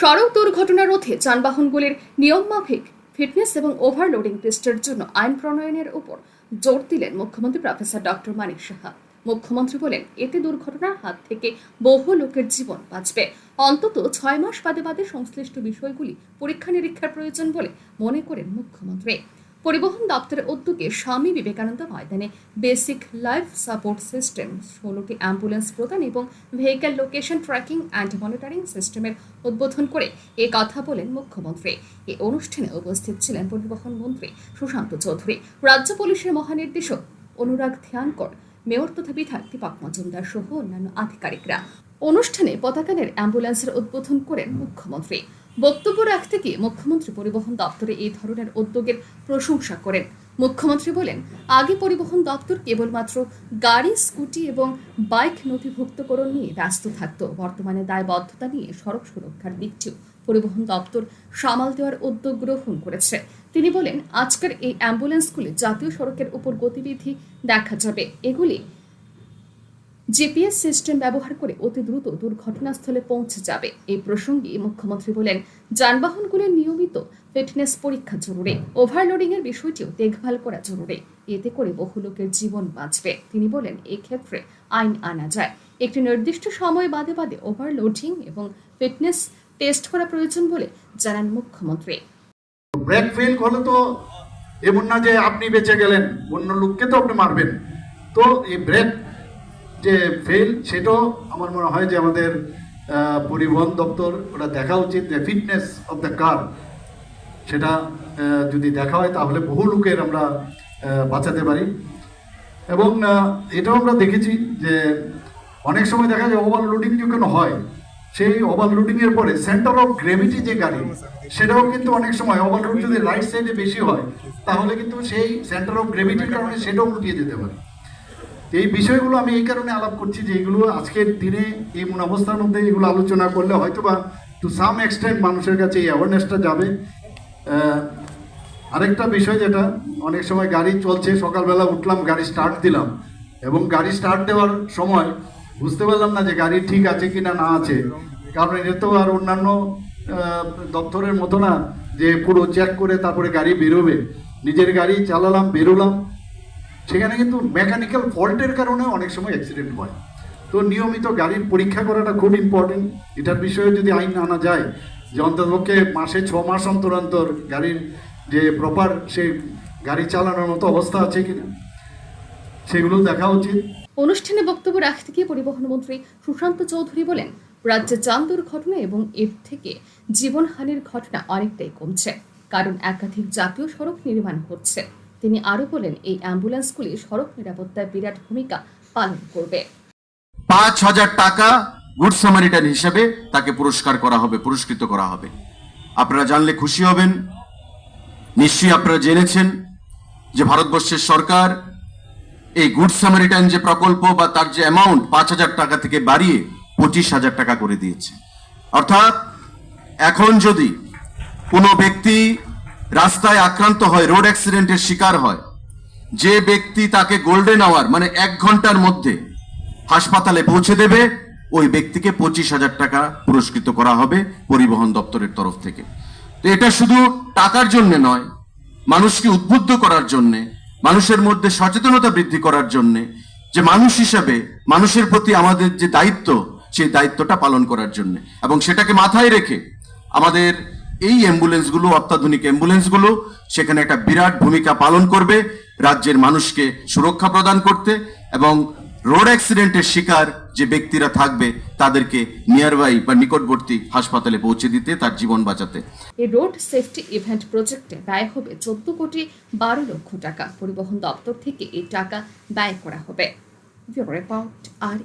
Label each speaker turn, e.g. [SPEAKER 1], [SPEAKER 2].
[SPEAKER 1] সড়ক দুর্ঘটনা রোধে যানবাহনগুলির নিয়মমাফিক ফিটনেস এবং ওভারলোডিং টেস্টের জন্য আইন প্রণয়নের উপর জোর দিলেন মুখ্যমন্ত্রী প্রফেসর ডক্টর মানিক সাহা। মুখ্যমন্ত্রী বলেন, এতে দুর্ঘটনার হাত থেকে বহু লোকের জীবন বাঁচবে। অন্তত ছয় মাস বাদে বাদে সংশ্লিষ্ট বিষয়গুলি পরীক্ষা নিরীক্ষার প্রয়োজন বলে মনে করেন মুখ্যমন্ত্রী। পরিবহন দপ্তরের উদ্যোগে স্বামী বিবেকানন্দ ময়দানে বেসিক লাইফ সাপোর্ট সিস্টেম, ষোলোটি অ্যাম্বুলেন্স প্রদান এবং vehicle location tracking and monitoring সিস্টেমের উদ্বোধন করে এ কথা বলেন মুখ্যমন্ত্রী। এই অনুষ্ঠানে উপস্থিত ছিলেন পরিবহন মন্ত্রী সুশান্ত চৌধুরী, রাজ্য পুলিশের মহানির্দেশক অনুরাগ ধ্যানকর, মেয়র তথা বিধায়ক দীপক মজুমদার সহ অন্যান্য আধিকারিকরা। অনুষ্ঠানে পতাকানের অ্যাম্বুলেন্সের উদ্বোধন করেন মুখ্যমন্ত্রী। বক্তব্য রাখতে গিয়ে মুখ্যমন্ত্রী পরিবহন দপ্তরে এই ধরনের উদ্যোগের প্রশংসা করেন। মুখ্যমন্ত্রী বলেন, আগে পরিবহন দপ্তর কেবলমাত্র গাড়ি, স্কুটি এবং বাইক নথিভুক্তকরণ নিয়ে ব্যস্ত থাকত। বর্তমানে দায়বদ্ধতা নিয়ে সড়ক সুরক্ষার দিকটিও পরিবহন দপ্তর সামাল দেওয়ার উদ্যোগ গ্রহণ করেছে। তিনি বলেন, আজকের এই অ্যাম্বুলেন্সগুলি জাতীয় সড়কের উপর গতিবিধি দেখা যাবে। এগুলি জিপিএস সিস্টেম ব্যবহার করে অতি দ্রুত দুর্ঘটনাস্থলে পৌঁছে যাবে। এই প্রসঙ্গে মুখ্যমন্ত্রী বলেন যানবাহনগুলির নিয়মিত ফিটনেস পরীক্ষা জরুরি ওভারলোডিং এর বিষয়টিও দেখভাল করা জরুরি। এতে করে বহু লোকের জীবন বাঁচবে। তিনি বলেন, এক্ষেত্রে আইন আনা যায়। একটি নির্দিষ্ট সময় বাদে বাদে ওভারলোডিং এবং ফিটনেস টেস্ট করা প্রয়োজন বলে জানান মুখ্যমন্ত্রী।
[SPEAKER 2] ব্রেক ফেল হলে তো এমন না যে আপনি বেঁচে গেলেন, অন্য লোককে তো আপনি মারবেন। তো এই ব্রেক যে ফেল সেটাও আমার মনে হয় যে আমাদের পরিবহন দপ্তর ওটা দেখা উচিত যে ফিটনেস অফ দ্য কার সেটা যদি দেখা হয় তাহলে বহু লোকের আমরা বাঁচাতে পারি। এবং এটাও আমরা দেখেছি যে অনেক সময় দেখা যায় ওভারলোডিং যখন হয়, সেই ওভারলোডিং এর পরে সেন্টার অফ গ্রেভিটি যে গাড়ি, সেটাও কিন্তু অনেক সময় ওভারলোড যদি রাইট সাইডে বেশি হয়, তাহলে কিন্তু সেই সেন্টার অফ গ্রেভিটির কারণে সেটাও উল্টিয়ে যেতে পারে। এই বিষয়গুলো আমি এই কারণে আলাপ করছি যে এগুলো আজকের দিনে এই মন অবস্থার মধ্যে এগুলো আলোচনা করলে হয়তো বা টু সাম এক্সটেন্ট মানুষের কাছে এই অ্যাওয়ারনেসটা যাবে। আরেকটা বিষয় যেটা, অনেক সময় গাড়ি চলছে, সকালবেলা উঠলাম, গাড়ি স্টার্ট দিলাম এবং গাড়ি স্টার্ট দেওয়ার সময় বুঝতে পারলাম না যে গাড়ি ঠিক আছে কি না না আছে। কারণ এটা তো আর অন্যান্য দপ্তরের মতো না যে পুরো চেক করে তারপরে গাড়ি বেরোবে। নিজের গাড়ি চালালাম, বেরোলাম সেখানে কিন্তু মেকানিক্যাল ফল্টের কারণে অনেক সময় অ্যাক্সিডেন্ট হয়। তো নিয়মিত গাড়ির পরীক্ষা করাটা খুব ইম্পর্টেন্ট এটার বিষয়ে যদি আইন আনা যায়, যে অন্ততপক্ষে মাসে ছ মাস অন্তর অন্তর গাড়ির যে প্রপার সে গাড়ি চালানোর মতো অবস্থা আছে কিনা, সেগুলো দেখা উচিত।
[SPEAKER 1] অনুষ্ঠানে বক্তব্য রাখতে গিয়ে পরিবহন মন্ত্রী সুশান্ত চৌধুরী বলেন, রাজ্যে যান দুর্ঘটনা এবং এর থেকে জীবনহানির ঘটনা অনেকটাই কমছে, কারণ একাধিক জাতীয় সড়ক নির্মাণ হচ্ছে। তিনি আরও বলেন, এই অ্যাম্বুলেন্সগুলি সড়ক নিরাপত্তায় বিরাট ভূমিকা পালন করবে।
[SPEAKER 3] পাঁচ হাজার টাকা গুড সামারিটান হিসেবে তাকে পুরস্কার করা হবে, পুরস্কৃত করা হবে। আপনারা জানলে খুশি হবেন। নিশ্চয়ই আপনারা জেনেছেন যে ভারতবর্ষের সরকার এই গুড সামারিটান যে প্রকল্প বা তার যে অ্যামাউন্ট পাঁচ হাজার টাকা থেকে বাড়িয়ে পঁচিশ হাজার টাকা করে দিয়েছে। অর্থাৎ এখন যদি কোনো ব্যক্তি রাস্তায় আক্রান্ত হয়, রোড অ্যাক্সিডেন্টের শিকার হয়। যে ব্যক্তি তাকে গোল্ডেন আওয়ার মানে এক ঘণ্টার মধ্যে হাসপাতালে পৌঁছে দেবে, ওই ব্যক্তিকে পঁচিশ হাজার টাকা পুরস্কৃত করা হবে পরিবহন দপ্তরের তরফ থেকে। তো এটা শুধু টাকার জন্য নয়, মানুষকে উদ্বুদ্ধ করার জন্য, মানুষের মধ্যে সচেতনতা বৃদ্ধি করার জন্য, যে মানুষ হিসাবে, মানুষের প্রতি আমাদের যে দায়িত্ব, সেই দায়িত্বটা পালন করার জন্য। এবং সেটাকে মাথায় রেখে আমাদের এই অ্যাম্বুলেন্সগুলো, অত্যাধুনিক অ্যাম্বুলেন্সগুলো সেখানে একটা বিরাট ভূমিকা পালন করবে, রাজ্যের মানুষকে সুরক্ষা প্রদান করতে এবং রোড অ্যাক্সিডেন্টের শিকার যে ব্যক্তিরা থাকবে তাদেরকে নিয়ারবাই বা নিকটবর্তী হাসপাতালে পৌঁছে দিতে, তার জীবন বাঁচাতে।
[SPEAKER 1] এই রোড সেফটি ইভেন্ট প্রজেক্টে ব্যয় হবে চোদ্দ কোটি বারো লক্ষ টাকা। পরিবহন দপ্তর থেকে এই টাকা ব্যয় করা হবে। রিপোর্ট আর